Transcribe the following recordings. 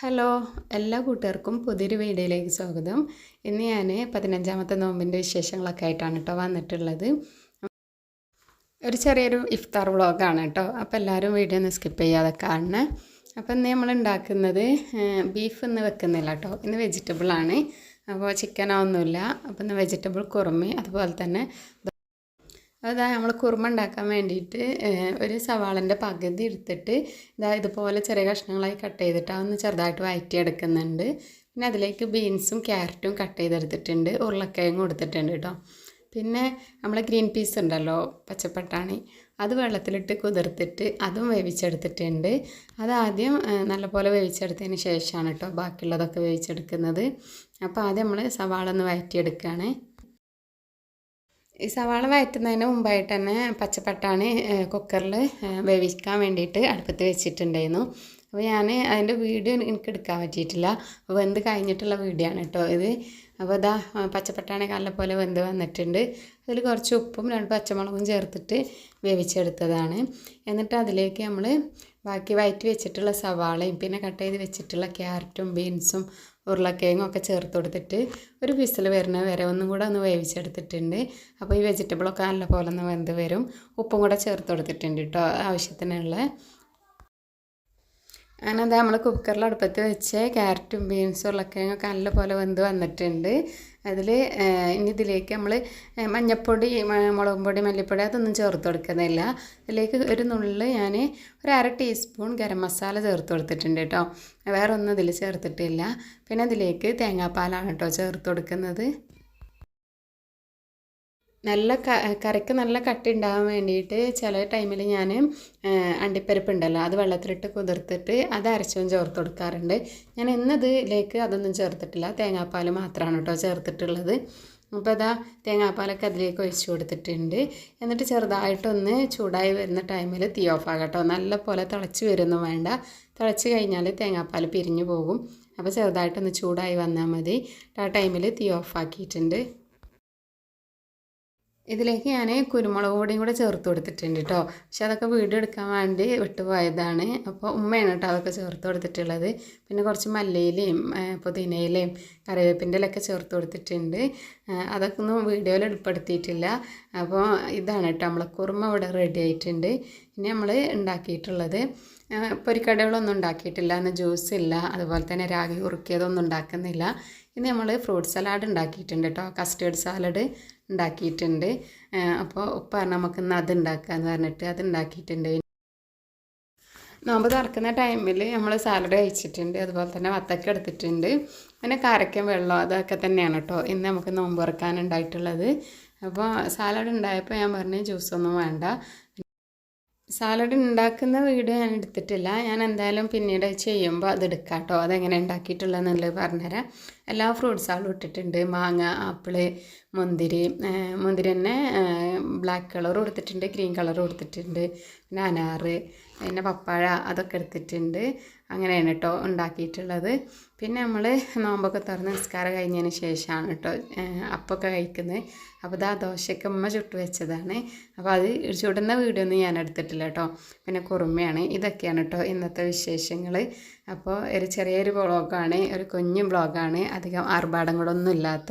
Hello എല്ലാ കൂട്ടുകാർക്കും പുതിയൊരു വീഡിയോയിലേക്ക് സ്വാഗതം. ഇന്ന് ഞാൻ പതിനഞ്ചാമത്തെ നോമ്പിന്റെ വിശേഷങ്ങളൊക്കെ ആയിട്ടാണ് കേട്ടോ വന്നിട്ടുള്ളത്. ഒരു ചെറിയൊരു ഇഫ്താർ വ്ളോഗാണ് കേട്ടോ അപ്പോൾ എല്ലാവരും വീഡിയോ ഒന്ന് സ്കിപ്പ് ചെയ്യാതെ കാണണേ. അപ്പോൾ ഇന്ന് നമ്മൾ ഉണ്ടാക്കുന്നത് ബീഫ് ഇന്ന് വെക്കുന്നില്ല കേട്ടോ ഇന്ന് വെജിറ്റബിളാണ്. അപ്പോൾ ചിക്കനൊന്നുമില്ല. അപ്പോൾ ഇന്ന് വെജിറ്റബിൾ കുറുമി അതുപോലെ തന്നെ അതാ നമ്മൾ കുറുമ ഉണ്ടാക്കാൻ വേണ്ടിയിട്ട് ഒരു സവാളന്റെ പകുതി എടുത്തിട്ട് ഇതാ ഇതുപോലെ ചെറിയ കഷ്ണങ്ങളായി കട്ട് ചെയ്തിട്ട് അതൊന്ന് ചെറുതായിട്ട് വഴറ്റിയെടുക്കുന്നുണ്ട് പിന്നെ അതിലേക്ക് ബീൻസും ക്യാരറ്റും കട്ട് ചെയ്തെടുത്തിട്ടുണ്ട്. ഉരുളക്കിഴങ്ങും കൊടുത്തിട്ടുണ്ട് കേട്ടോ. പിന്നെ നമ്മൾ ഗ്രീൻ പീസ് ഉണ്ടല്ലോ പച്ചപ്പട്ടാണി അത് വെള്ളത്തിലിട്ട് കുതിർത്തിട്ട് അതും വേവിച്ചെടുത്തിട്ടുണ്ട്. അത് ആദ്യം നല്ലപോലെ വേവിച്ചെടുത്തതിന് ശേഷമാണ് കേട്ടോ ബാക്കിയുള്ളതൊക്കെ വേവിച്ചെടുക്കുന്നത്. അപ്പോൾ ആദ്യം നമ്മൾ സവാള ഒന്ന് വഴറ്റിയെടുക്കുകയാണ് ഈ സവാള വഴറ്റുന്നതിന് മുമ്പായിട്ട് തന്നെ പച്ചപ്പട്ടാണി കുക്കറിൽ വേവിക്കാൻ വേണ്ടിയിട്ട് അടുപ്പത്ത് വെച്ചിട്ടുണ്ടായിരുന്നു. അപ്പോൾ ഞാൻ അതിന്റെ വീഡിയോ എനിക്ക് എടുക്കാൻ പറ്റിയിട്ടില്ല. വെന്ത് കഴിഞ്ഞിട്ടുള്ള വീഡിയോ ആണ് കേട്ടോ ഇത്. അപ്പോൾ ഇതാ പച്ചപ്പട്ടാണി പോലെ വെന്ത് വന്നിട്ടുണ്ട്. അതിൽ കുറച്ച് ഉപ്പും രണ്ട് പച്ചമുളകും ചേർത്തിട്ട് വേവിച്ചെടുത്തതാണ്. എന്നിട്ട് അതിലേക്ക് നമ്മൾ ബാക്കി വയറ്റി വെച്ചിട്ടുള്ള സവാളയും പിന്നെ കട്ട് ചെയ്ത് വെച്ചിട്ടുള്ള ക്യാരറ്റും ബീൻസും ഉരുളക്കിഴങ്ങും ഒക്കെ ചേർത്ത് കൊടുത്തിട്ട് ഒരു വിസിൽ വരുന്ന വരെ ഒന്നും കൂടെ ഒന്ന് വേവിച്ചെടുത്തിട്ടുണ്ട്. അപ്പോൾ ഈ വെജിറ്റബിളൊക്കെ നല്ല പോലെ ഒന്ന് വെന്ത് വരും. ഉപ്പും കൂടെ ചേർത്ത് കൊടുത്തിട്ടുണ്ട് കേട്ടോ ആവശ്യത്തിനുള്ള. അങ്ങനെ അത് നമ്മൾ കുക്കറിൽ അടുപ്പത്ത് വെച്ച് ക്യാരറ്റും ബീൻസും ഉരുളക്കിഴങ്ങൊക്കെ നല്ലപോലെ വെന്ത് വന്നിട്ടുണ്ട്. അതിൽ ഇനി ഇതിലേക്ക് നമ്മൾ മഞ്ഞൾപ്പൊടി മുളകും പൊടി മല്ലിപ്പൊടി അതൊന്നും ചേർത്ത് കൊടുക്കുന്നില്ല ഇതിലേക്ക് ഒരു നുള്ളിൽ ഞാൻ ഒരു അര ടീസ്പൂൺ ഗരം മസാല ചേർത്ത് കൊടുത്തിട്ടുണ്ട് കേട്ടോ വേറെ ഒന്നും ഇതിൽ ചേർത്തിട്ടില്ല. പിന്നെ ഇതിലേക്ക് തേങ്ങാപ്പാലാണ് കേട്ടോ ചേർത്ത് കൊടുക്കുന്നത്. നല്ല കറിക്ക് നല്ല കട്ടി ഉണ്ടാകാൻ വേണ്ടിയിട്ട് ചില ടൈമിൽ ഞാൻ അണ്ടിപ്പരിപ്പ് ഉണ്ടല്ലോ അത് വെള്ളത്തിലിട്ട് കുതിർത്തിട്ട് അത് അരച്ചും ചേർത്ത് കൊടുക്കാറുണ്ട്. ഞാൻ ഇന്നതിലേക്ക് അതൊന്നും ചേർത്തിട്ടില്ല. തേങ്ങാപ്പാൽ മാത്രമാണ് കേട്ടോ ചേർത്തിട്ടുള്ളത്. അപ്പോൾ അതാ തേങ്ങാപ്പാലൊക്കെ അതിലേക്ക് ഒഴിച്ചു കൊടുത്തിട്ടുണ്ട്. എന്നിട്ട് ചെറുതായിട്ടൊന്ന് ചൂടായി വരുന്ന ടൈമിൽ തീ ഓഫ് ആകട്ടോ. നല്ല പോലെ തിളച്ച് വരുന്നു വേണ്ട. തിളച്ച് കഴിഞ്ഞാൽ തേങ്ങാപ്പാൽ പിരിഞ്ഞു പോകും. അപ്പോൾ ചെറുതായിട്ടൊന്ന് ചൂടായി വന്നാൽ മതി. ആ ടൈമിൽ തീ ഓഫ് ആക്കിയിട്ടുണ്ട്. ഇതിലേക്ക് ഞാൻ കുരുമുളക് പൊടിയും കൂടെ ചേർത്ത് കൊടുത്തിട്ടുണ്ട് കേട്ടോ പക്ഷെ അതൊക്കെ വീഡിയോ എടുക്കാൻ വേണ്ടി വിട്ടുപോയതാണ് അപ്പോൾ ഉമ്മയാണ് കേട്ടോ അതൊക്കെ ചേർത്ത് കൊടുത്തിട്ടുള്ളത്. പിന്നെ കുറച്ച് മല്ലയിലയും പുതിനയിലയും കറിവേപ്പിന്റെ ചേർത്ത് കൊടുത്തിട്ടുണ്ട്. അതൊക്കെ ഒന്നും വീഡിയോയിൽ ഉൾപ്പെടുത്തിയിട്ടില്ല. അപ്പോൾ ഇതാണ് കേട്ടോ നമ്മളെ കുറുമ ഇവിടെ റെഡി ആയിട്ടുണ്ട്. ഇനി നമ്മൾ ഉണ്ടാക്കിയിട്ടുള്ളത്. പൊരിക്കടകളൊന്നും ഉണ്ടാക്കിയിട്ടില്ല ഇന്ന് ജ്യൂസ് ഇല്ല അതുപോലെ തന്നെ രാഗി കുറുക്കിയതൊന്നും ഉണ്ടാക്കുന്നില്ല. ഇന്ന് നമ്മൾ ഫ്രൂട്ട് സലാഡ് ഉണ്ടാക്കിയിട്ടുണ്ട് കേട്ടോ കസ്റ്റേർഡ് സാലഡ് ഉണ്ടാക്കിയിട്ടുണ്ട്. അപ്പോൾ ഉപ്പ നമുക്ക് ഇന്ന് അത് ഉണ്ടാക്കാമെന്ന് പറഞ്ഞിട്ട് അത് ഉണ്ടാക്കിയിട്ടുണ്ട്. നോമ്പ് തുറക്കുന്ന ടൈമിൽ നമ്മൾ സാലഡ് കഴിച്ചിട്ടുണ്ട് അതുപോലെ തന്നെ വത്തക്ക എടുത്തിട്ടുണ്ട്. പിന്നെ കരയ്ക്കും വെള്ളം അതൊക്കെ തന്നെയാണ് കേട്ടോ ഇന്ന് നമുക്ക് നോമ്പ് തുറക്കാനുണ്ടായിട്ടുള്ളത്. അപ്പോൾ സാലഡ് ഉണ്ടായപ്പോൾ ഞാൻ പറഞ്ഞു ജ്യൂസൊന്നും വേണ്ട. സാലഡ് ഉണ്ടാക്കുന്ന വീഡിയോ ഞാൻ എടുത്തിട്ടില്ല. ഞാൻ എന്തായാലും പിന്നീട് ചെയ്യുമ്പോൾ അത് എടുക്കാം കേട്ടോ അതെങ്ങനെ ഉണ്ടാക്കിയിട്ടുള്ളതെന്നുള്ളത് പറഞ്ഞുതരാം. എല്ലാ ഫ്രൂട്ട്സുകളും ഇട്ടിട്ടുണ്ട്. മാങ്ങ ആപ്പിൾ മുന്തിരി മുന്തിരി തന്നെ ബ്ലാക്ക് കളർ കൊടുത്തിട്ടുണ്ട് ഗ്രീൻ കളർ കൊടുത്തിട്ടുണ്ട് പിന്നെ അനാറ് പിന്നെ പപ്പാഴ അതൊക്കെ എടുത്തിട്ടുണ്ട്. അങ്ങനെയാണ് കേട്ടോ ഉണ്ടാക്കിയിട്ടുള്ളത്. പിന്നെ നമ്മൾ നോമ്പൊക്കെ തുറന്ന് നിസ്കാരം കഴിഞ്ഞതിന് ശേഷമാണ് കേട്ടോ അപ്പൊക്കെ കഴിക്കുന്നത്. അപ്പോൾ ഇതാ ദോശയ്ക്ക് അമ്മ ചുട്ട് വെച്ചതാണ്. അപ്പോൾ അത് ചുടുന്ന വീഡിയോ ഒന്നും ഞാൻ എടുത്തിട്ടില്ല കേട്ടോ. പിന്നെ കുറുമയാണ് ഇതൊക്കെയാണ് കേട്ടോ ഇന്നത്തെ വിശേഷങ്ങൾ അപ്പോൾ ഒരു ചെറിയൊരു ബ്ലോഗാണ് ഒരു കുഞ്ഞു ബ്ലോഗാണ് അധികം ആർഭാടങ്ങളൊന്നും ഇല്ലാത്ത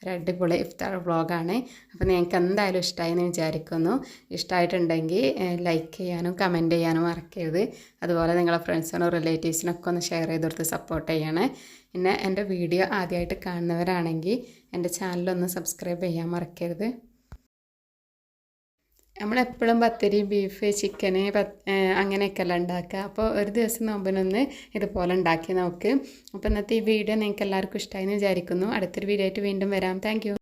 ഒരു അടിപൊളി ഇഫ്താർ വ്ളോഗാണ്. അപ്പോൾ നിങ്ങൾക്ക് എന്തായാലും ഇഷ്ടമായി എന്ന് വിചാരിക്കുന്നു ഇഷ്ടമായിട്ടുണ്ടെങ്കിൽ ലൈക്ക് ചെയ്യാനും കമന്റ് ചെയ്യാനും മറക്കരുത്. അതുപോലെ നിങ്ങളെ ഫ്രണ്ട്സിനോ റിലേറ്റീവ്സിനൊക്കെ ഒന്ന് ഷെയർ ചെയ്ത് കൊടുത്ത് സപ്പോർട്ട് ചെയ്യണേ. പിന്നെ എന്റെ വീഡിയോ ആദ്യമായിട്ട് കാണുന്നവരാണെങ്കിൽ എന്റെ ചാനലൊന്ന് സബ്സ്ക്രൈബ് ചെയ്യാൻ മറക്കരുത്. നമ്മളെപ്പോഴും പത്തിരി ബീഫ് ചിക്കന് അങ്ങനെയൊക്കെ അല്ല ഉണ്ടാക്കുക. അപ്പോൾ ഒരു ദിവസം നോമ്പിനൊന്ന് ഇതുപോലെ ഉണ്ടാക്കി നോക്ക്. അപ്പോൾ ഇന്നത്തെ ഈ വീഡിയോ നിങ്ങൾക്ക് എല്ലാവർക്കും ഇഷ്ടമായി എന്ന് വിചാരിക്കുന്നു. അടുത്തൊരു വീഡിയോ ആയിട്ട് വീണ്ടും വരാം. താങ്ക്